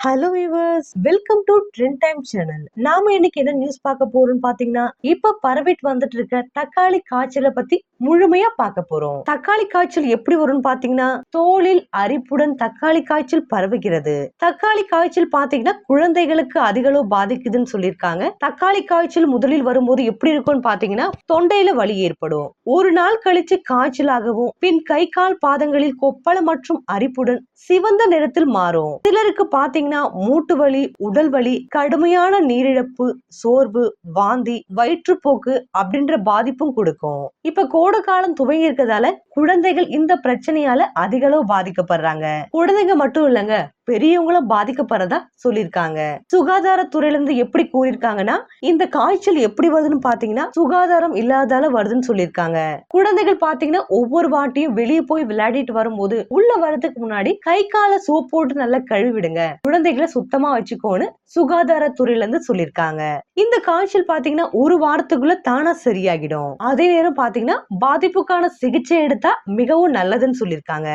Hello viewers welcome to trend time channel நாம இன்னைக்கு என்ன நியூஸ் பார்க்க போறோம்னு பாத்தீங்கன்னா இப்ப பரவிட்டு வந்துட்டு இருக்க தக்காளி காய்ச்சலை பத்தி முழுமையா பார்க்க போறோம். தக்காளி காய்ச்சல் எப்படி வரும்னு பாத்தீங்கன்னா தோலில் அரிப்புடன் தக்காளி காய்ச்சல் பரவுகிறது. தக்காளி காய்ச்சல் பாத்தீங்கன்னா குழந்தைகளுக்கு அதிகளவு பாதிக்குதுன்னு சொல்லியிருக்காங்க. தக்காளி காய்ச்சல் முதலில் வரும்போது எப்படி இருக்கும்னு பாத்தீங்கன்னா தொண்டையில வலி ஏற்படும். ஒரு நாள் கழிச்சு காய்ச்சலாகவும் பின் கை கால் பாதங்களில் கொப்பளம் மற்றும் அரிப்புடன் சிவந்த நிறத்தில் மாறும். சிலருக்கு பாத்தீங்கன்னா பார்த்தீங்கன்னா மூட்டு வலி உடல் வலி கடுமையான நீரிழப்பு சோர்வு வாந்தி வயிற்றுப்போக்கு அப்படின்ற பாதிப்பும் கொடுக்கும். இப்ப கோடை காலம் துவங்கி இருக்கிறதால குழந்தைகள் இந்த பிரச்சனையால அதிக அளவு பாதிக்கப்படுறாங்க. குழந்தைங்க மட்டும் இல்லைங்க பெரியவங்களும் பாதிக்கப்படுறதா சொல்லியிருக்காங்க. சுகாதாரத்துறையில இருந்து எப்படி கூறியிருக்காங்கன்னா இந்த காய்ச்சல் எப்படி வருதுன்னு பாத்தீங்கன்னா சுகாதாரம் இல்லாதால வருதுன்னு சொல்லியிருக்காங்க. குழந்தைகள் பாத்தீங்கன்னா ஒவ்வொரு வாட்டியும் வெளியே போய் விளையாடிட்டு வரும்போது உள்ள வரதுக்கு முன்னாடி கை கால சோப் போட்டு நல்லா கழுவிடுங்க. குழந்தைகளை சுத்தமா வச்சுக்கோன்னு சுகாதாரத்துறையில இருந்து சொல்லியிருக்காங்க. இந்த காய்ச்சல் பாத்தீங்கன்னா ஒரு வாரத்துக்குள்ள தானா சரியாகிடும். அதே நேரம் பாத்தீங்கன்னா பாதிப்புக்கான சிகிச்சை எடுத்தா மிகவும் நல்லதுன்னு சொல்லியிருக்காங்க.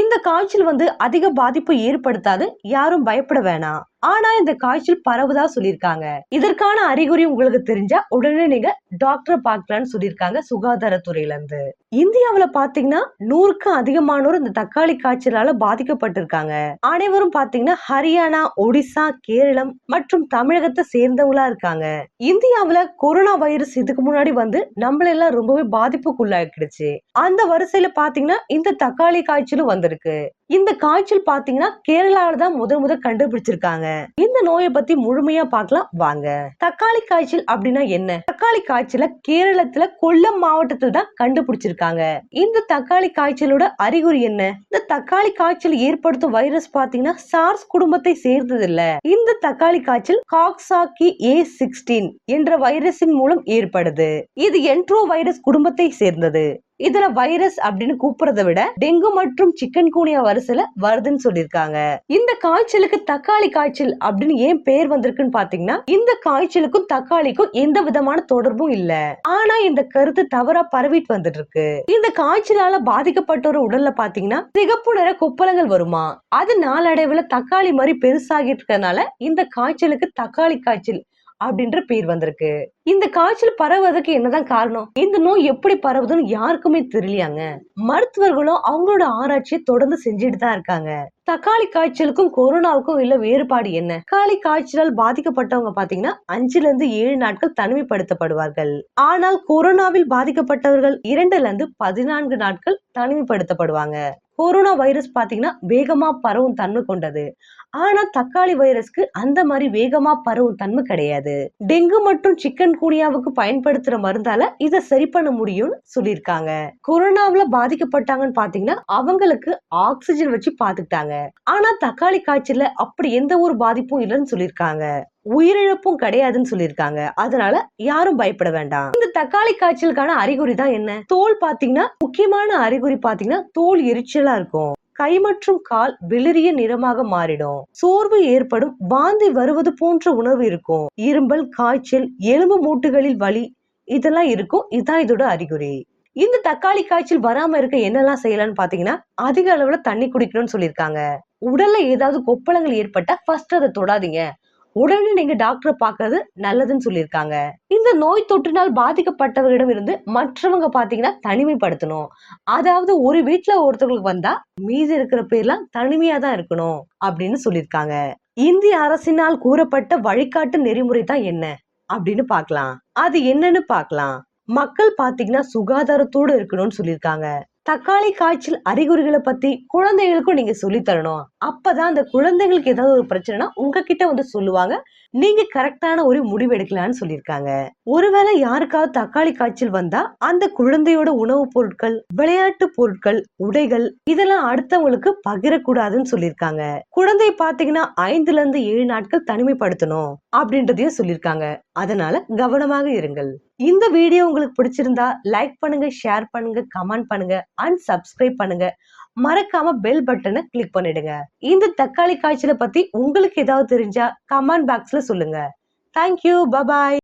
இந்த காய்ச்சல் வந்து அதிக பாதிப்பு ஏற்படுத்தாது யாரும் பயப்பட வேணாம். ஆனா இந்த காய்ச்சல் பரவுதா சொல்லியிருக்காங்க. இதற்கான அறிகுறி உங்களுக்கு தெரிஞ்சா உடனே நீங்க டாக்டரை பார்க்கலாம்னு சொல்லியிருக்காங்க சுகாதாரத்துறையில இருந்து இந்தியாவில பாத்தீங்கன்னா நூறுக்கும் அதிகமானோர் இந்த தக்காளி காய்ச்சலால பாதிக்கப்பட்டிருக்காங்க. அனைவரும் பாத்தீங்கன்னா ஹரியானா ஒடிசா கேரளம் மற்றும் தமிழகத்தை சேர்ந்தவங்களா இருக்காங்க. இந்தியாவில கொரோனா வைரஸ் இதுக்கு முன்னாடி வந்து நம்மள எல்லாம் ரொம்பவே பாதிப்புக்குள்ளாக்கிடுச்சு. அந்த வரிசையில பாத்தீங்கன்னா இந்த தக்காளி காய்ச்சலும் வந்திருக்கு. இந்த காய்ச்சல் பாத்தீங்கன்னா கேரளாவில தான் முதல் முதல் கண்டுபிடிச்சிருக்காங்க. இந்த நோயை பத்தி முழுமையா பார்க்கலாம் வாங்க. தக்காளி காய்ச்சல் அப்படின்னா என்ன? தக்காளி காய்ச்சல கேரளத்துல கொல்லம் மாவட்டத்துல தான் கண்டுபிடிச்சிருக்காங்க. இந்த தக்காளி காய்ச்சலோட அறிகுறி என்ன? இந்த தக்காளி காய்ச்சல் ஏற்படுத்தும் வைரஸ் பாத்தீங்கன்னா சார்ஸ் குடும்பத்தை சேர்ந்தது இல்ல இந்த தக்காளி காய்ச்சல் காக்சாக்கி ஏ சிக்ஸ்டீன் என்ற வைரஸின் மூலம் ஏற்படுது. இது என்ட்ரோ வைரஸ் குடும்பத்தை சேர்ந்தது. இதுல வைரஸ் அப்படின்னு கூப்பிடுறத விட டெங்கு மற்றும் சிக்கன் கூனியா வரிசையில வருதுன்னு சொல்லியிருக்காங்க. இந்த காய்ச்சலுக்கு தக்காளி காய்ச்சல் அப்படின்னு ஏன் பேர் வந்திருக்குன்னு பாத்தீங்கன்னா இந்த காய்ச்சலுக்கும் தக்காளிக்கும் எந்த விதமான தொடர்பும் இல்ல. ஆனா இந்த கருத்து தவறா பரவிட்டு வந்துட்டு இருக்கு இந்த காய்ச்சலால பாதிக்கப்பட்டோர் உடல்ல பாத்தீங்கன்னா சிகப்பு நிற குப்பலங்கள் வருமா? அது நாளடைவுல தக்காளி மாதிரி பெருசாகிட்டு இருக்கனால இந்த காய்ச்சலுக்கு தக்காளி காய்ச்சல் அப்படின்ற பேர் வந்திருக்கு. இந்த காய்ச்சல் பரவுவதற்கு என்னதான் காரணம்? இந்த நோய் எப்படி பரவுதுன்னு யாருக்குமே தெரியலையாங்க. மருத்துவர்களும் அவங்களோட ஆராய்ச்சியை தொடர்ந்து செஞ்சுட்டு தான் இருக்காங்க. தக்காளி காய்ச்சலுக்கும் கொரோனாவுக்கும் இல்ல வேறுபாடு என்ன? தக்காளி காய்ச்சலால் பாதிக்கப்பட்டவங்க பாத்தீங்கன்னா அஞ்சுல இருந்து ஏழு நாட்கள் தனிமைப்படுத்தப்படுவார்கள். ஆனால் கொரோனாவில் பாதிக்கப்பட்டவர்கள் இரண்டுல இருந்து பதினான்கு நாட்கள் தனிமைப்படுத்தப்படுவாங்க. கொரோனா வைரஸ் பாத்தீங்கன்னா வேகமா பரவும் தன்மை கொண்டது. ஆனா தக்காளி வைரஸ்க்கு அந்த மாதிரி வேகமா பரவும் தன்மை கிடையாது. டெங்கு மற்றும் சிக்கன் கூனியாவுக்கு பயன்படுத்துற மருந்தால இதை சரி பண்ண முடியும்னு சொல்லியிருக்காங்க. கொரோனாவுல பாதிக்கப்பட்டாங்கன்னு பாத்தீங்கன்னா அவங்களுக்கு ஆக்சிஜன் வச்சு பாத்துக்கிட்டாங்க. ஆனா தக்காளி காய்ச்சல்ல அப்படி எந்த ஒரு பாதிப்பும் இல்லைன்னு சொல்லியிருக்காங்க. உயிரிழப்பும் கிடையாதுன்னு சொல்லியிருக்காங்க. அதனால யாரும் பயப்பட வேண்டாம். இந்த தக்காளி காய்ச்சலுக்கான அறிகுறி தான் என்ன? தோல் பாத்தீங்கன்னா முக்கியமான அறிகுறி பாத்தீங்கன்னா தோல் எரிச்சலா இருக்கும். கை மற்றும் கால் வெளிரிய நிறமாக மாறிடும். சோர்வு ஏற்படும் வாந்தி வருவது போன்ற உணர்வு இருக்கும். இரும்பல் காய்ச்சல் எலும்பு மூட்டுகளில் வலி இதெல்லாம் இருக்கும். இதான் இதோட அறிகுறி. இந்த தக்காளி காய்ச்சல் வராம இருக்க என்னெல்லாம் செய்யலாம்னு பாத்தீங்கன்னா அதிக அளவுல தண்ணி குடிக்கணும்னு சொல்லியிருக்காங்க. உடல்ல ஏதாவது கொப்பளங்கள் ஏற்பட்டா ஃபர்ஸ்ட் அதை தொடாதீங்க. உடனே நீங்க டாக்டரை பார்க்கறது நல்லதுன்னு சொல்லியிருக்காங்க. இந்த நோய் தொற்றினால் பாதிக்கப்பட்டவர்களிடம் இருந்து மற்றவங்க பாத்தீங்கன்னா தனிமைப்படுத்தணும். அதாவது ஒரு வீட்டுல ஒருத்தவங்களுக்கு வந்தா மீதி இருக்கிற பேர்லாம் தனிமையா தான் இருக்கணும் அப்படின்னு சொல்லியிருக்காங்க. இந்திய அரசினால் கூறப்பட்ட வழிகாட்டு நெறிமுறை தான் என்ன அப்படின்னு பார்க்கலாம். அது என்னன்னு பார்க்கலாம். மக்கள் பாத்தீங்கன்னா சுகாதாரத்தோடு இருக்கணும்னு சொல்லியிருக்காங்க. தக்காளி காய்ச்சல் அறிகுறிகளை பத்தி குழந்தைகளுக்கும் நீங்க சொல்லி தரணும். அப்பதான் அந்த குழந்தைங்களுக்கு ஏதாவது ஒரு பிரச்சனைனா உங்ககிட்ட வந்து சொல்லுவாங்க. நீங்க கரெக்டான ஒரு முடிவு எடுக்கலாம்னு சொல்லியிருக்காங்க. ஒருவேளை யாருக்காவது தக்காளி காய்ச்சல் வந்தா அந்த குழந்தையோட உணவுப் பொருட்கள் விளையாட்டு பொருட்கள் உடைகள் இதெல்லாம் அடுத்தவங்களுக்கு பகிரக்கூடாதுன்னு சொல்லியிருக்காங்க. குழந்தை பாத்தீங்கன்னா ஐந்துல இருந்து ஏழு நாட்கள் தனிமைப்படுத்தணும் அப்படின்றதையும் சொல்லியிருக்காங்க. அதனால கவனமாக இருங்கள். இந்த வீடியோ உங்களுக்கு பிடிச்சிருந்தா லைக் பண்ணுங்க ஷேர் பண்ணுங்க கமெண்ட் பண்ணுங்க அண்ட் சப்ஸ்கிரைப் பண்ணுங்க. மறக்காம பெல் பட்டனை கிளிக் பண்ணிடுங்க. இந்த தக்காளி காய்ச்சலை பத்தி உங்களுக்கு ஏதாவது தெரிஞ்சா கமெண்ட் பாக்ஸ்ல சொல்லுங்க. Thank you bye bye